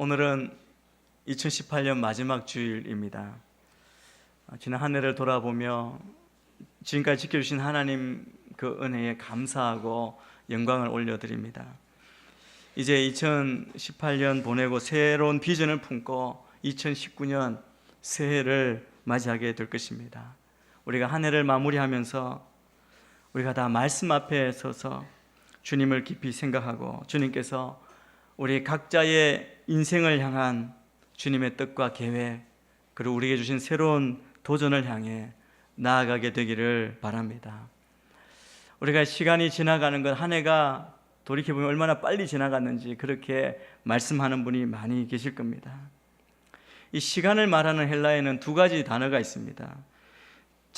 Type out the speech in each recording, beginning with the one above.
오늘은 2018년 마지막 주일입니다. 아, 지난 한 해를 돌아보며 지금까지 지켜주신 하나님 그 은혜에 감사하고 영광을 올려드립니다. 이제 2018년 보내고 새로운 비전을 품고 2019년 새해를 맞이하게 될 것입니다. 우리가 한 해를 마무리하면서 우리가 다 말씀 앞에 서서 주님을 깊이 생각하고 주님께서 우리 각자의 인생을 향한 주님의 뜻과 계획 그리고 우리에게 주신 새로운 도전을 향해 나아가게 되기를 바랍니다. 우리가 시간이 지나가는 것한 해가 돌이켜 보면 얼마나 빨리 지나갔는지 그렇게 말씀하는 분이 많이 계실 겁니다. 이 시간을 말하는 헬라에는 두 가지 단어가 있습니다.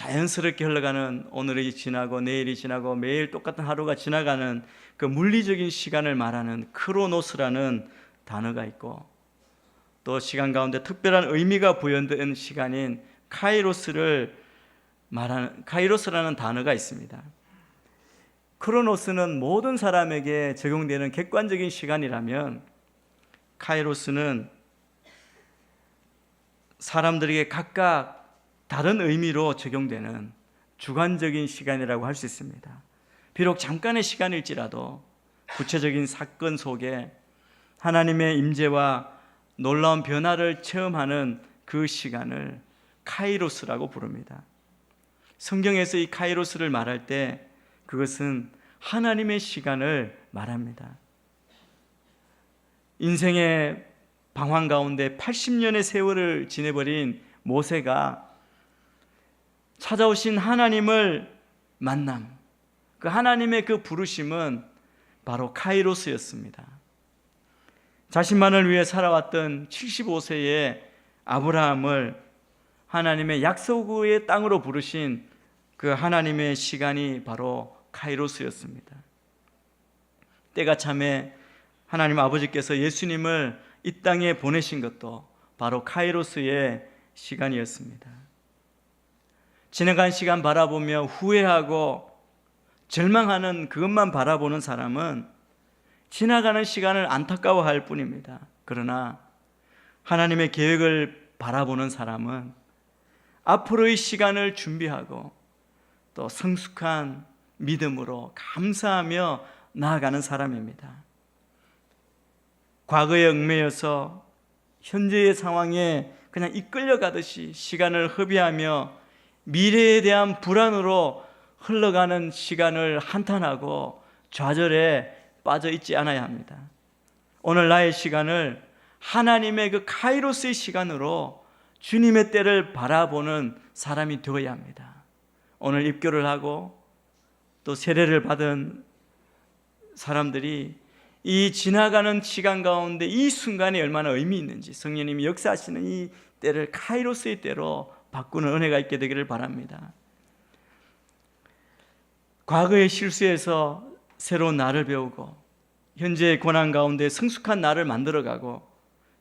자연스럽게 흘러가는 오늘이 지나고 내일이 지나고 매일 똑같은 하루가 지나가는 그 물리적인 시간을 말하는 크로노스라는 단어가 있고 또 시간 가운데 특별한 의미가 부여된 시간인 카이로스를 말하는 카이로스라는 단어가 있습니다. 크로노스는 모든 사람에게 적용되는 객관적인 시간이라면 카이로스는 사람들에게 각각 다른 의미로 적용되는 주관적인 시간이라고 할 수 있습니다. 비록 잠깐의 시간일지라도 구체적인 사건 속에 하나님의 임재와 놀라운 변화를 체험하는 그 시간을 카이로스라고 부릅니다. 성경에서 이 카이로스를 말할 때 그것은 하나님의 시간을 말합니다. 인생의 방황 가운데 80년의 세월을 지내버린 모세가 찾아오신 하나님을 만남, 그 하나님의 그 부르심은 바로 카이로스였습니다. 자신만을 위해 살아왔던 75세의 아브라함을 하나님의 약속의 땅으로 부르신 그 하나님의 시간이 바로 카이로스였습니다. 때가 참에 하나님 아버지께서 예수님을 이 땅에 보내신 것도 바로 카이로스의 시간이었습니다. 지나간 시간 바라보며 후회하고 절망하는 그것만 바라보는 사람은 지나가는 시간을 안타까워할 뿐입니다. 그러나 하나님의 계획을 바라보는 사람은 앞으로의 시간을 준비하고 또 성숙한 믿음으로 감사하며 나아가는 사람입니다. 과거에 얽매여서 현재의 상황에 그냥 이끌려 가듯이 시간을 허비하며 미래에 대한 불안으로 흘러가는 시간을 한탄하고 좌절에 빠져 있지 않아야 합니다. 오늘 나의 시간을 하나님의 그 카이로스의 시간으로 주님의 때를 바라보는 사람이 되어야 합니다. 오늘 입교를 하고 또 세례를 받은 사람들이 이 지나가는 시간 가운데 이 순간이 얼마나 의미 있는지 성령님이 역사하시는 이 때를 카이로스의 때로 바꾸는 은혜가 있게 되기를 바랍니다. 과거의 실수에서 새로운 나를 배우고 현재의 고난 가운데 성숙한 나를 만들어가고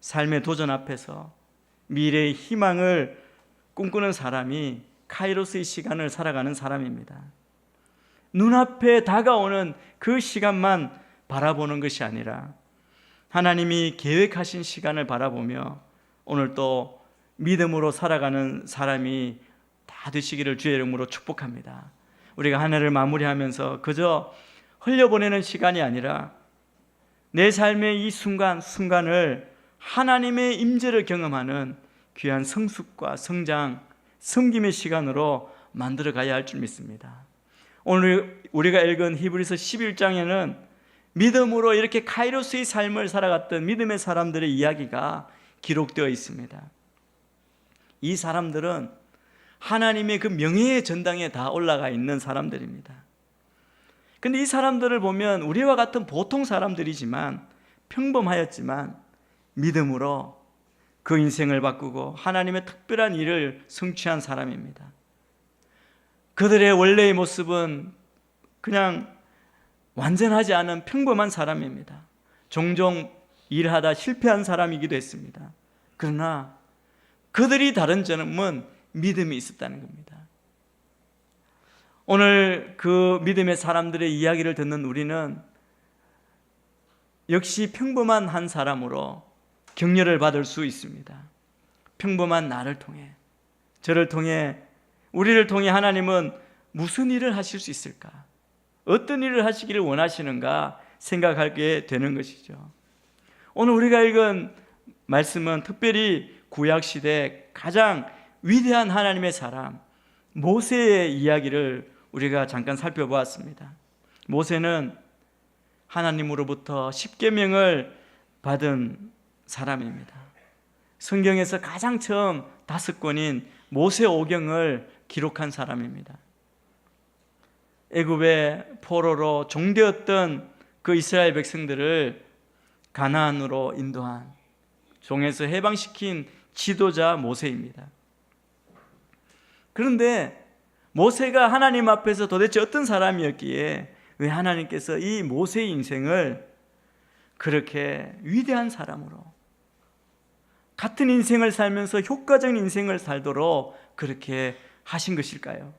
삶의 도전 앞에서 미래의 희망을 꿈꾸는 사람이 카이로스의 시간을 살아가는 사람입니다. 눈앞에 다가오는 그 시간만 바라보는 것이 아니라 하나님이 계획하신 시간을 바라보며 오늘 또 믿음으로 살아가는 사람이 다 되시기를 주의 이름으로 축복합니다. 우리가 한 해를 마무리하면서 그저 흘려보내는 시간이 아니라 내 삶의 이 순간 순간을 하나님의 임재를 경험하는 귀한 성숙과 성장, 섬김의 시간으로 만들어 가야 할 줄 믿습니다. 오늘 우리가 읽은 히브리서 11장에는 믿음으로 이렇게 카이로스의 삶을 살아갔던 믿음의 사람들의 이야기가 기록되어 있습니다. 이 사람들은 하나님의 그 명예의 전당에 다 올라가 있는 사람들입니다. 근데 이 사람들을 보면 우리와 같은 보통 사람들이지만 평범하였지만 믿음으로 그 인생을 바꾸고 하나님의 특별한 일을 성취한 사람입니다. 그들의 원래의 모습은 그냥 완전하지 않은 평범한 사람입니다. 종종 일하다 실패한 사람이기도 했습니다. 그러나 그들이 다른 점은 믿음이 있었다는 겁니다. 오늘 그 믿음의 사람들의 이야기를 듣는 우리는 역시 평범한 한 사람으로 격려를 받을 수 있습니다. 평범한 나를 통해 저를 통해 우리를 통해 하나님은 무슨 일을 하실 수 있을까? 어떤 일을 하시기를 원하시는가 생각하게 되는 것이죠. 오늘 우리가 읽은 말씀은 특별히 구약 시대 가장 위대한 하나님의 사람 모세의 이야기를 우리가 잠깐 살펴보았습니다. 모세는 하나님으로부터 십계명을 받은 사람입니다. 성경에서 가장 처음 다섯 권인 모세 오경을 기록한 사람입니다. 애굽의 포로로 종되었던 그 이스라엘 백성들을 가나안으로 인도한 종에서 해방시킨 지도자 모세입니다. 그런데 모세가 하나님 앞에서 도대체 어떤 사람이었기에 왜 하나님께서 이 모세의 인생을 그렇게 위대한 사람으로 같은 인생을 살면서 효과적인 인생을 살도록 그렇게 하신 것일까요?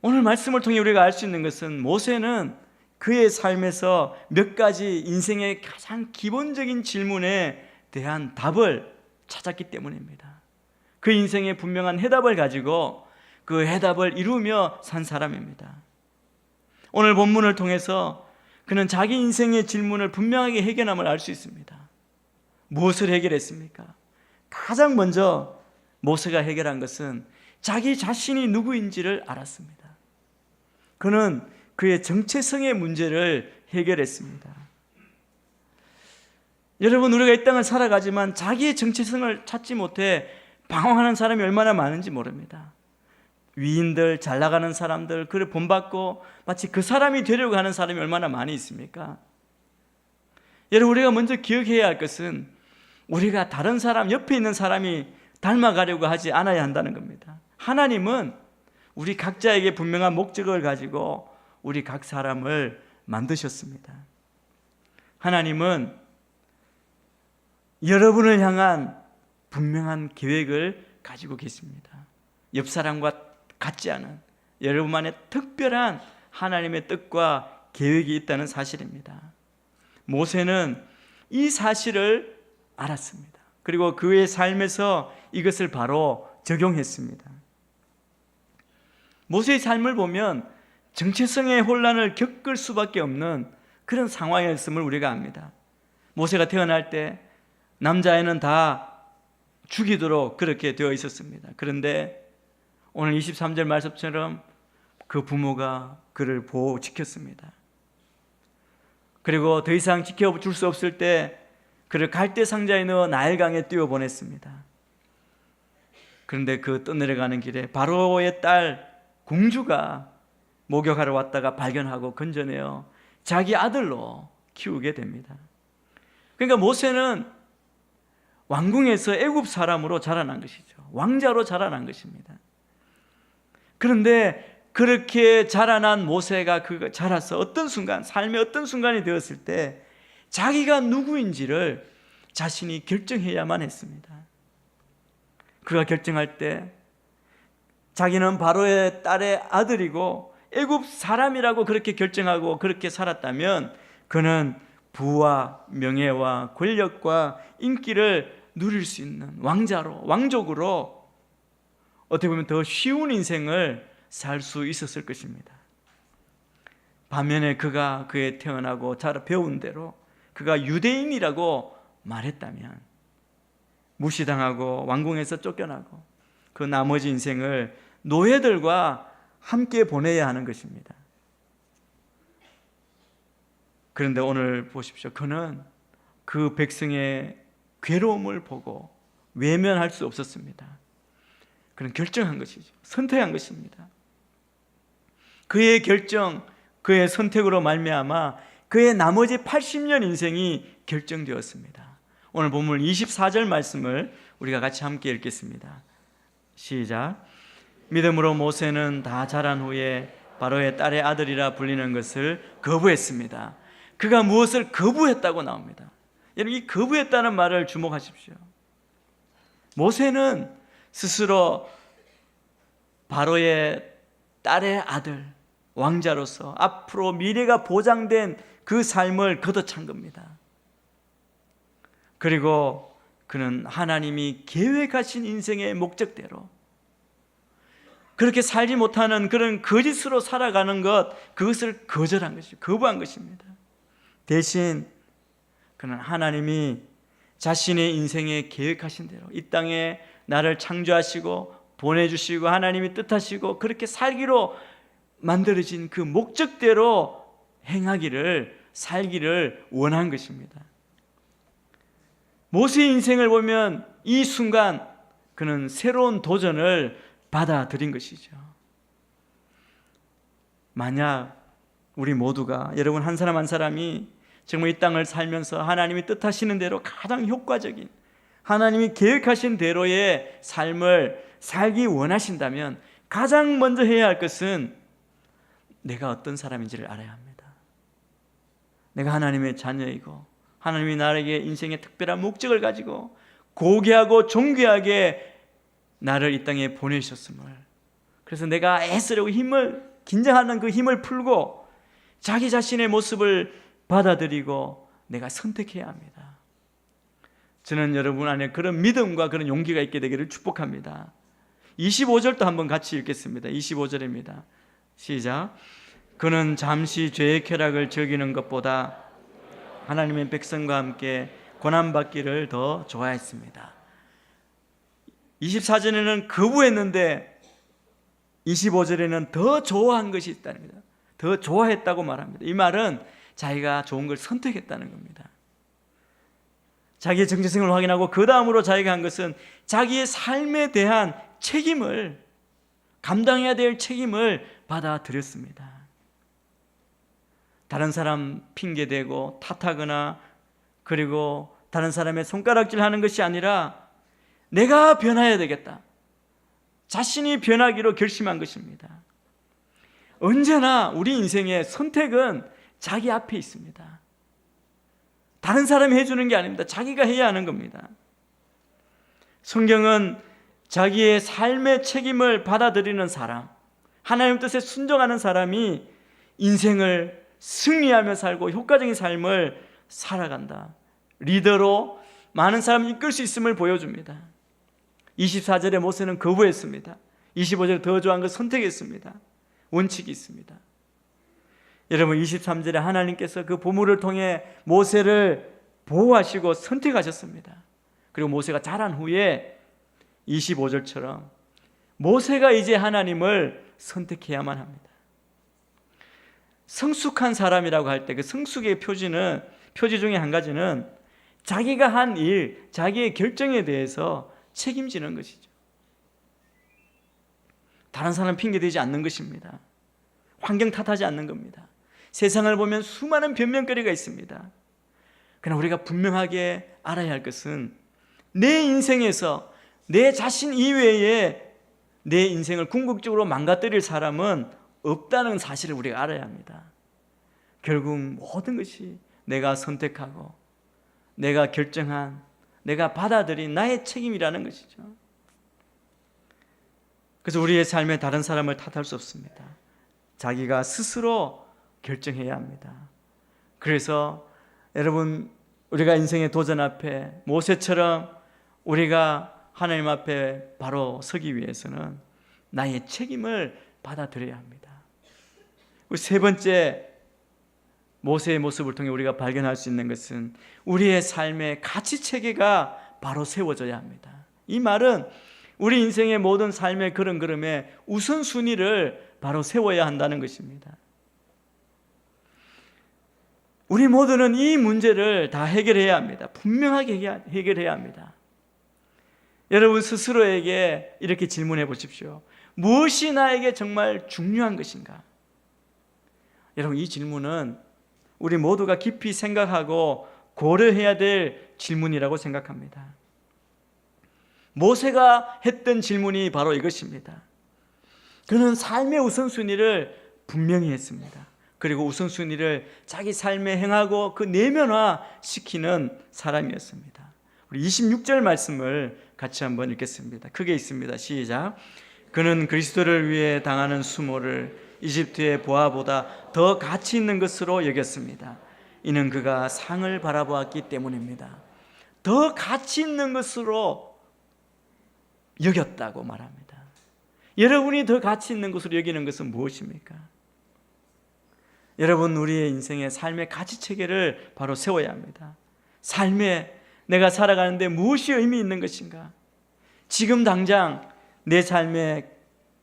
오늘 말씀을 통해 우리가 알 수 있는 것은 모세는 그의 삶에서 몇 가지 인생의 가장 기본적인 질문에 대한 답을 찾았기 때문입니다. 그 인생의 분명한 해답을 가지고 그 해답을 이루며 산 사람입니다. 오늘 본문을 통해서 그는 자기 인생의 질문을 분명하게 해결함을 알 수 있습니다. 무엇을 해결했습니까? 가장 먼저 모세가 해결한 것은 자기 자신이 누구인지를 알았습니다. 그는 그의 정체성의 문제를 해결했습니다. 여러분, 우리가 이 땅을 살아가지만 자기의 정체성을 찾지 못해 방황하는 사람이 얼마나 많은지 모릅니다. 위인들, 잘 나가는 사람들, 그를 본받고 마치 그 사람이 되려고 하는 사람이 얼마나 많이 있습니까? 여러분, 우리가 먼저 기억해야 할 것은 우리가 다른 사람, 옆에 있는 사람이 닮아가려고 하지 않아야 한다는 겁니다. 하나님은 우리 각자에게 분명한 목적을 가지고 우리 각 사람을 만드셨습니다. 하나님은 여러분을 향한 분명한 계획을 가지고 계십니다. 옆 사람과 같지 않은 여러분만의 특별한 하나님의 뜻과 계획이 있다는 사실입니다. 모세는 이 사실을 알았습니다. 그리고 그의 삶에서 이것을 바로 적용했습니다. 모세의 삶을 보면 정체성의 혼란을 겪을 수밖에 없는 그런 상황이었음을 우리가 압니다. 모세가 태어날 때 남자애는 다 죽이도록 그렇게 되어 있었습니다. 그런데 오늘 23절 말씀처럼 그 부모가 그를 보호 지켰습니다. 그리고 더 이상 지켜줄 수 없을 때 그를 갈대 상자에 넣어 나일강에 띄워 보냈습니다. 그런데 그 떠내려가는 길에 바로의 딸 공주가 목욕하러 왔다가 발견하고 건져내어 자기 아들로 키우게 됩니다. 그러니까 모세는 왕궁에서 애굽 사람으로 자라난 것이죠. 왕자로 자라난 것입니다. 그런데 그렇게 자라난 모세가 그 자라서 어떤 순간 삶의 어떤 순간이 되었을 때 자기가 누구인지를 자신이 결정해야만 했습니다. 그가 결정할 때 자기는 바로의 딸의 아들이고 애굽 사람이라고 그렇게 결정하고 그렇게 살았다면 그는 부와 명예와 권력과 인기를 누릴 수 있는 왕자로 왕족으로 어떻게 보면 더 쉬운 인생을 살 수 있었을 것입니다. 반면에 그가 그에 태어나고 자라 배운 대로 그가 유대인이라고 말했다면 무시당하고 왕궁에서 쫓겨나고 그 나머지 인생을 노예들과 함께 보내야 하는 것입니다. 그런데 오늘 보십시오. 그는 그 백성의 괴로움을 보고 외면할 수 없었습니다. 그는 결정한 것이죠. 선택한 것입니다. 그의 결정, 그의 선택으로 말미암아 그의 나머지 80년 인생이 결정되었습니다. 오늘 본문 24절 말씀을 우리가 같이 함께 읽겠습니다. 시작. 믿음으로 모세는 다 자란 후에 바로의 딸의 아들이라 불리는 것을 거부했습니다. 그가 무엇을 거부했다고 나옵니다. 여러분 이 거부했다는 말을 주목하십시오. 모세는 스스로 바로의 딸의 아들 왕자로서 앞으로 미래가 보장된 그 삶을 걷어찬 겁니다. 그리고 그는 하나님이 계획하신 인생의 목적대로 그렇게 살지 못하는 그런 거짓으로 살아가는 것 그것을 거절한 것이죠. 거부한 것입니다. 대신 그는 하나님이 자신의 인생에 계획하신 대로 이 땅에 나를 창조하시고 보내주시고 하나님이 뜻하시고 그렇게 살기로 만들어진 그 목적대로 행하기를 살기를 원한 것입니다. 모세의 인생을 보면 이 순간 그는 새로운 도전을 받아들인 것이죠. 만약 우리 모두가 여러분 한 사람 한 사람이 정말 이 땅을 살면서 하나님이 뜻하시는 대로 가장 효과적인 하나님이 계획하신 대로의 삶을 살기 원하신다면 가장 먼저 해야 할 것은 내가 어떤 사람인지를 알아야 합니다. 내가 하나님의 자녀이고 하나님이 나에게 인생의 특별한 목적을 가지고 고귀하고 존귀하게 나를 이 땅에 보내셨음을 그래서 내가 애쓰려고 힘을 긴장하는 그 힘을 풀고 자기 자신의 모습을 받아들이고 내가 선택해야 합니다. 저는 여러분 안에 그런 믿음과 그런 용기가 있게 되기를 축복합니다. 25절도 한번 같이 읽겠습니다. 25절입니다. 시작. 그는 잠시 죄의 쾌락을 즐기는 것보다 하나님의 백성과 함께 고난받기를 더 좋아했습니다. 24절에는 거부했는데 25절에는 더 좋아한 것이 있다는 겁니다. 더 좋아했다고 말합니다. 이 말은 자기가 좋은 걸 선택했다는 겁니다. 자기의 정체성을 확인하고 그 다음으로 자기가 한 것은 자기의 삶에 대한 책임을 감당해야 될 책임을 받아들였습니다. 다른 사람 핑계 대고 탓하거나 그리고 다른 사람의 손가락질 하는 것이 아니라 내가 변해야 되겠다. 자신이 변하기로 결심한 것입니다. 언제나 우리 인생의 선택은 자기 앞에 있습니다. 다른 사람이 해주는 게 아닙니다. 자기가 해야 하는 겁니다. 성경은 자기의 삶의 책임을 받아들이는 사람, 하나님 뜻에 순종하는 사람이 인생을 승리하며 살고 효과적인 삶을 살아간다. 리더로 많은 사람을 이끌 수 있음을 보여줍니다. 24절에 모세는 거부했습니다. 25절에 더 좋아한 걸 선택했습니다. 원칙이 있습니다. 여러분 23절에 하나님께서 그 보물을 통해 모세를 보호하시고 선택하셨습니다. 그리고 모세가 자란 후에 25절처럼 모세가 이제 하나님을 선택해야만 합니다. 성숙한 사람이라고 할 때 그 성숙의 표지는 표지 중에 한 가지는 자기가 한 일, 자기의 결정에 대해서 책임지는 것이죠. 다른 사람 핑계 대지 않는 것입니다. 환경 탓하지 않는 겁니다. 세상을 보면 수많은 변명거리가 있습니다. 그러나 우리가 분명하게 알아야 할 것은 내 인생에서 내 자신 이외에 내 인생을 궁극적으로 망가뜨릴 사람은 없다는 사실을 우리가 알아야 합니다. 결국 모든 것이 내가 선택하고 내가 결정한 내가 받아들인 나의 책임이라는 것이죠. 그래서 우리의 삶에 다른 사람을 탓할 수 없습니다. 자기가 스스로 결정해야 합니다. 그래서 여러분 우리가 인생의 도전 앞에 모세처럼 우리가 하나님 앞에 바로 서기 위해서는 나의 책임을 받아들여야 합니다. 세 번째 모세의 모습을 통해 우리가 발견할 수 있는 것은 우리의 삶의 가치 체계가 바로 세워져야 합니다. 이 말은 우리 인생의 모든 삶의 그런 걸음에 우선순위를 바로 세워야 한다는 것입니다. 우리 모두는 이 문제를 다 해결해야 합니다. 분명하게 해결해야 합니다. 여러분 스스로에게 이렇게 질문해 보십시오. 무엇이 나에게 정말 중요한 것인가? 여러분 이 질문은 우리 모두가 깊이 생각하고 고려해야 될 질문이라고 생각합니다. 모세가 했던 질문이 바로 이것입니다. 그는 삶의 우선순위를 분명히 했습니다. 그리고 우선순위를 자기 삶에 행하고 그 내면화 시키는 사람이었습니다. 우리 26절 말씀을 같이 한번 읽겠습니다. 크게 있습니다. 시작. 그는 그리스도를 위해 당하는 수모를 이집트의 보아보다 더 가치 있는 것으로 여겼습니다. 이는 그가 상을 바라보았기 때문입니다. 더 가치 있는 것으로 여겼다고 말합니다. 여러분이 더 가치 있는 것으로 여기는 것은 무엇입니까? 여러분 우리의 인생의 삶의 가치 체계를 바로 세워야 합니다. 삶에 내가 살아가는데 무엇이 의미 있는 것인가? 지금 당장 내 삶에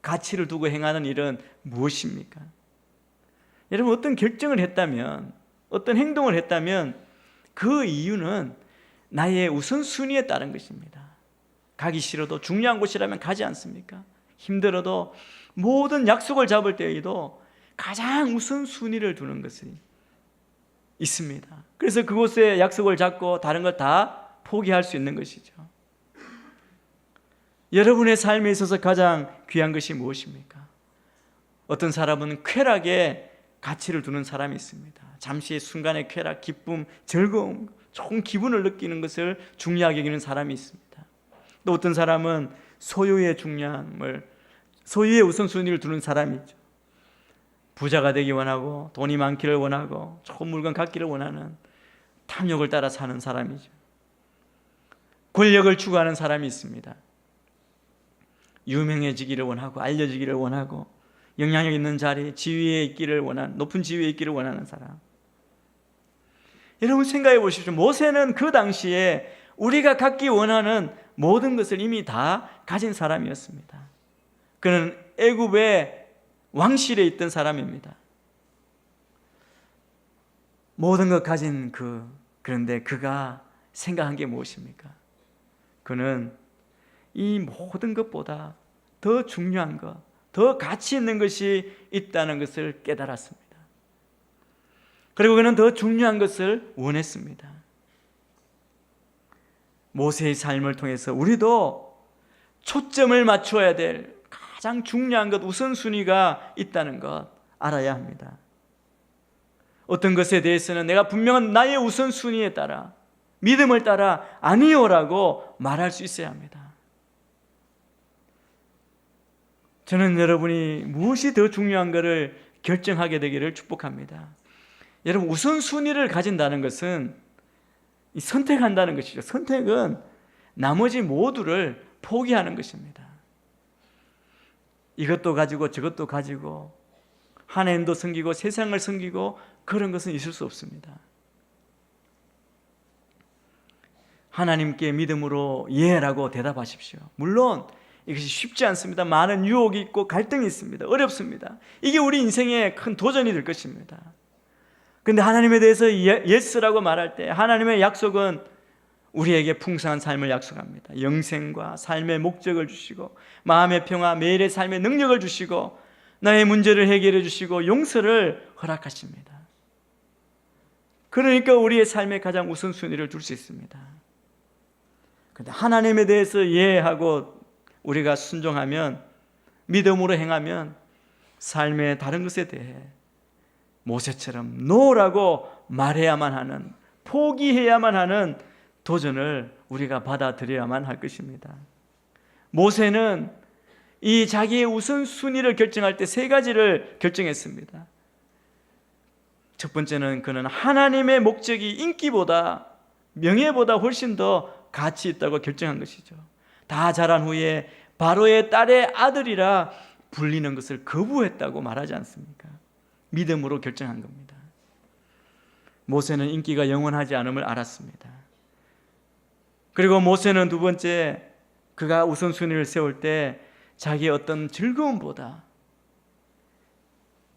가치를 두고 행하는 일은 무엇입니까? 여러분 어떤 결정을 했다면 어떤 행동을 했다면 그 이유는 나의 우선순위에 따른 것입니다. 가기 싫어도 중요한 곳이라면 가지 않습니까? 힘들어도 모든 약속을 잡을 때에도 가장 우선 순위를 두는 것이 있습니다. 그래서 그곳에 약속을 잡고 다른 걸 다 포기할 수 있는 것이죠. 여러분의 삶에 있어서 가장 귀한 것이 무엇입니까? 어떤 사람은 쾌락에 가치를 두는 사람이 있습니다. 잠시 순간의 쾌락, 기쁨, 즐거움, 좋은 기분을 느끼는 것을 중요하게 여기는 사람이 있습니다. 또 어떤 사람은 소유의 중요함을 소유의 우선순위를 두는 사람이죠. 부자가 되기 원하고 돈이 많기를 원하고 좋은 물건 갖기를 원하는 탐욕을 따라 사는 사람이죠. 권력을 추구하는 사람이 있습니다. 유명해지기를 원하고 알려지기를 원하고 영향력 있는 자리, 지위에 있기를 원하는 높은 지위에 있기를 원하는 사람. 여러분 생각해 보십시오. 모세는 그 당시에 우리가 갖기 원하는 모든 것을 이미 다 가진 사람이었습니다. 그는 애굽의 왕실에 있던 사람입니다. 모든 것 가진 그 그런데 그가 생각한 게 무엇입니까? 그는 이 모든 것보다 더 중요한 것, 더 가치 있는 것이 있다는 것을 깨달았습니다. 그리고 그는 더 중요한 것을 원했습니다. 모세의 삶을 통해서 우리도 초점을 맞춰야 될 가장 중요한 것, 우선순위가 있다는 것 알아야 합니다. 어떤 것에 대해서는 내가 분명한 나의 우선순위에 따라 믿음을 따라 아니요라고 말할 수 있어야 합니다. 저는 여러분이 무엇이 더 중요한가를 결정하게 되기를 축복합니다. 여러분 우선순위를 가진다는 것은 선택한다는 것이죠. 선택은 나머지 모두를 포기하는 것입니다. 이것도 가지고 저것도 가지고 하나님도 섬기고 세상을 섬기고 그런 것은 있을 수 없습니다. 하나님께 믿음으로 예라고 대답하십시오. 물론 이것이 쉽지 않습니다. 많은 유혹이 있고 갈등이 있습니다. 어렵습니다. 이게 우리 인생의 큰 도전이 될 것입니다. 근데 하나님에 대해서 예스라고 말할 때 하나님의 약속은 우리에게 풍성한 삶을 약속합니다. 영생과 삶의 목적을 주시고 마음의 평화, 매일의 삶의 능력을 주시고 나의 문제를 해결해 주시고 용서를 허락하십니다. 그러니까 우리의 삶에 가장 우선순위를 둘 수 있습니다. 근데 하나님에 대해서 예하고 우리가 순종하면 믿음으로 행하면 삶의 다른 것에 대해 모세처럼 노라고 말해야만 하는 포기해야만 하는 도전을 우리가 받아들여야만 할 것입니다. 모세는 이 자기의 우선순위를 결정할 때 세 가지를 결정했습니다. 첫 번째는 그는 하나님의 목적이 인기보다 명예보다 훨씬 더 가치 있다고 결정한 것이죠. 다 자란 후에 바로의 딸의 아들이라 불리는 것을 거부했다고 말하지 않습니까? 믿음으로 결정한 겁니다. 모세는 인기가 영원하지 않음을 알았습니다. 그리고 모세는 두 번째 그가 우선순위를 세울 때 자기의 어떤 즐거움보다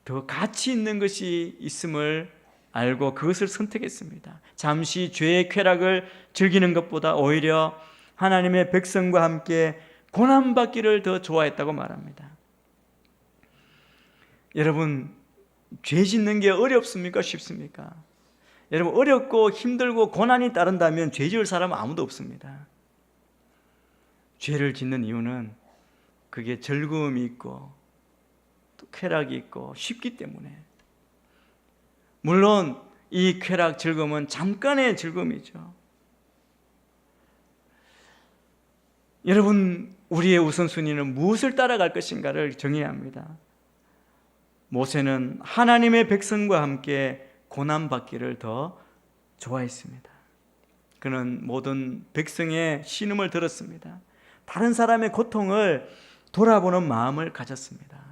더 가치 있는 것이 있음을 알고 그것을 선택했습니다. 잠시 죄의 쾌락을 즐기는 것보다 오히려 하나님의 백성과 함께 고난받기를 더 좋아했다고 말합니다. 여러분, 죄 짓는 게 어렵습니까? 쉽습니까? 여러분, 어렵고 힘들고 고난이 따른다면 죄 지을 사람은 아무도 없습니다. 죄를 짓는 이유는 그게 즐거움이 있고 또 쾌락이 있고 쉽기 때문에 물론 이 쾌락 즐거움은 잠깐의 즐거움이죠. 여러분 우리의 우선순위는 무엇을 따라갈 것인가를 정해야 합니다. 모세는 하나님의 백성과 함께 고난받기를 더 좋아했습니다. 그는 모든 백성의 신음을 들었습니다. 다른 사람의 고통을 돌아보는 마음을 가졌습니다.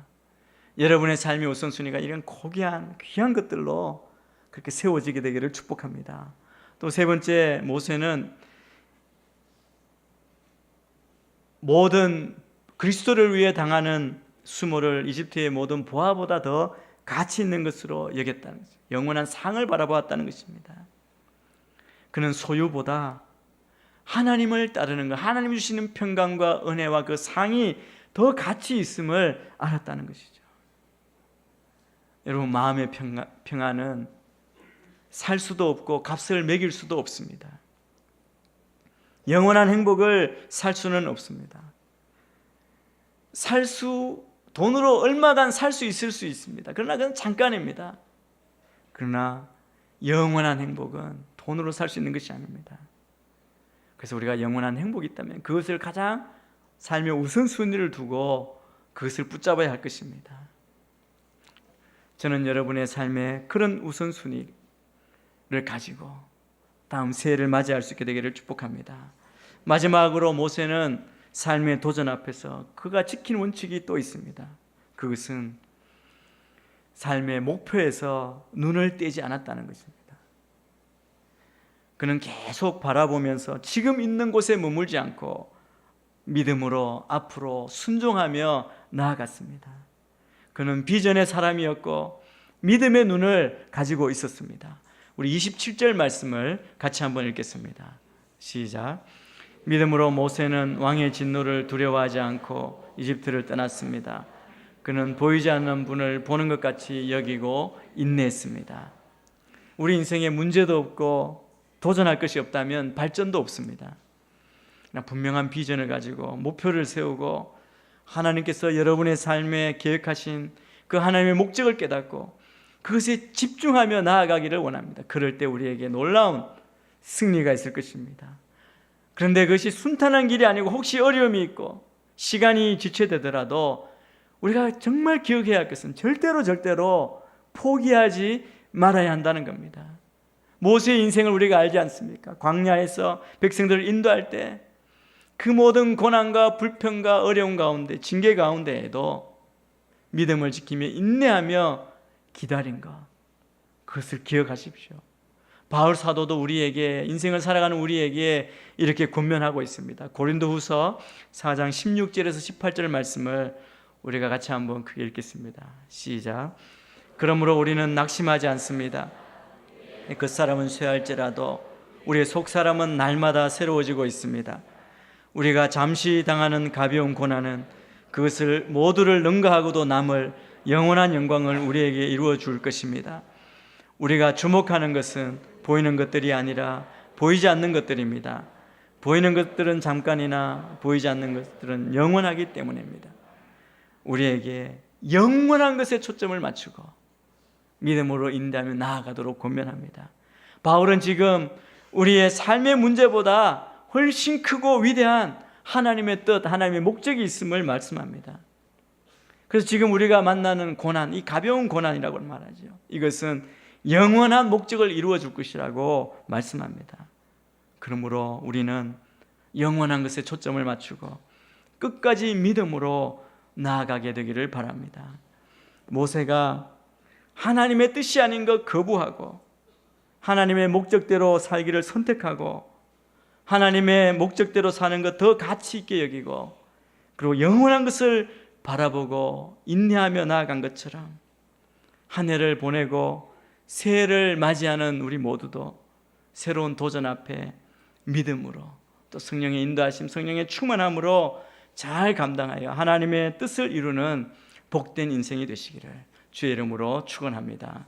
여러분의 삶의 우선순위가 이런 고귀한 귀한 것들로 그렇게 세워지게 되기를 축복합니다. 또 세 번째 모세는 모든 그리스도를 위해 당하는 수모를 이집트의 모든 보아보다 더 가치 있는 것으로 여겼다는 거죠. 영원한 상을 바라보았다는 것입니다. 그는 소유보다 하나님을 따르는 것, 하나님 주시는 평강과 은혜와 그 상이 더 가치 있음을 알았다는 것이죠. 여러분 마음의 평안, 평안은 살 수도 없고 값을 매길 수도 없습니다. 영원한 행복을 살 수는 없습니다. 살 수, 돈으로 얼마간 살 수 있을 수 있습니다. 그러나 그건 잠깐입니다. 그러나 영원한 행복은 돈으로 살 수 있는 것이 아닙니다. 그래서 우리가 영원한 행복이 있다면 그것을 가장 삶의 우선순위를 두고 그것을 붙잡아야 할 것입니다. 저는 여러분의 삶에 그런 우선순위를 가지고 다음 새해를 맞이할 수 있게 되기를 축복합니다. 마지막으로 모세는 삶의 도전 앞에서 그가 지킨 원칙이 또 있습니다. 그것은 삶의 목표에서 눈을 떼지 않았다는 것입니다. 그는 계속 바라보면서 지금 있는 곳에 머물지 않고 믿음으로 앞으로 순종하며 나아갔습니다. 그는 비전의 사람이었고 믿음의 눈을 가지고 있었습니다. 우리 27절 말씀을 같이 한번 읽겠습니다. 시작. 믿음으로 모세는 왕의 진노를 두려워하지 않고 이집트를 떠났습니다. 그는 보이지 않는 분을 보는 것 같이 여기고 인내했습니다. 우리 인생에 문제도 없고 도전할 것이 없다면 발전도 없습니다. 분명한 비전을 가지고 목표를 세우고 하나님께서 여러분의 삶에 계획하신 그 하나님의 목적을 깨닫고 그것에 집중하며 나아가기를 원합니다. 그럴 때 우리에게 놀라운 승리가 있을 것입니다. 그런데 그것이 순탄한 길이 아니고 혹시 어려움이 있고 시간이 지체되더라도 우리가 정말 기억해야 할 것은 절대로 절대로 포기하지 말아야 한다는 겁니다. 모세의 인생을 우리가 알지 않습니까? 광야에서 백성들을 인도할 때 그 모든 고난과 불평과 어려움 가운데 징계 가운데에도 믿음을 지키며 인내하며 기다린 것 그것을 기억하십시오. 바울 사도도 우리에게 인생을 살아가는 우리에게 이렇게 권면하고 있습니다. 고린도후서 4장 16절에서 18절 말씀을 우리가 같이 한번 크게 읽겠습니다. 시작. 그러므로 우리는 낙심하지 않습니다. 그 사람은 쇠할지라도 우리의 속 사람은 날마다 새로워지고 있습니다. 우리가 잠시 당하는 가벼운 고난은 그것을 모두를 능가하고도 남을 영원한 영광을 우리에게 이루어 줄 것입니다. 우리가 주목하는 것은 보이는 것들이 아니라 보이지 않는 것들입니다. 보이는 것들은 잠깐이나 보이지 않는 것들은 영원하기 때문입니다. 우리에게 영원한 것에 초점을 맞추고 믿음으로 인도하며 나아가도록 권면합니다. 바울은 지금 우리의 삶의 문제보다 훨씬 크고 위대한 하나님의 뜻, 하나님의 목적이 있음을 말씀합니다. 그래서 지금 우리가 만나는 고난, 이 가벼운 고난이라고 말하죠. 이것은 영원한 목적을 이루어 줄 것이라고 말씀합니다. 그러므로 우리는 영원한 것에 초점을 맞추고 끝까지 믿음으로 나아가게 되기를 바랍니다. 모세가 하나님의 뜻이 아닌 것 거부하고 하나님의 목적대로 살기를 선택하고 하나님의 목적대로 사는 것 더 가치 있게 여기고 그리고 영원한 것을 바라보고 인내하며 나아간 것처럼 한 해를 보내고 새해를 맞이하는 우리 모두도 새로운 도전 앞에 믿음으로 또 성령의 인도하심, 성령의 충만함으로 잘 감당하여 하나님의 뜻을 이루는 복된 인생이 되시기를 주의 이름으로 축원합니다.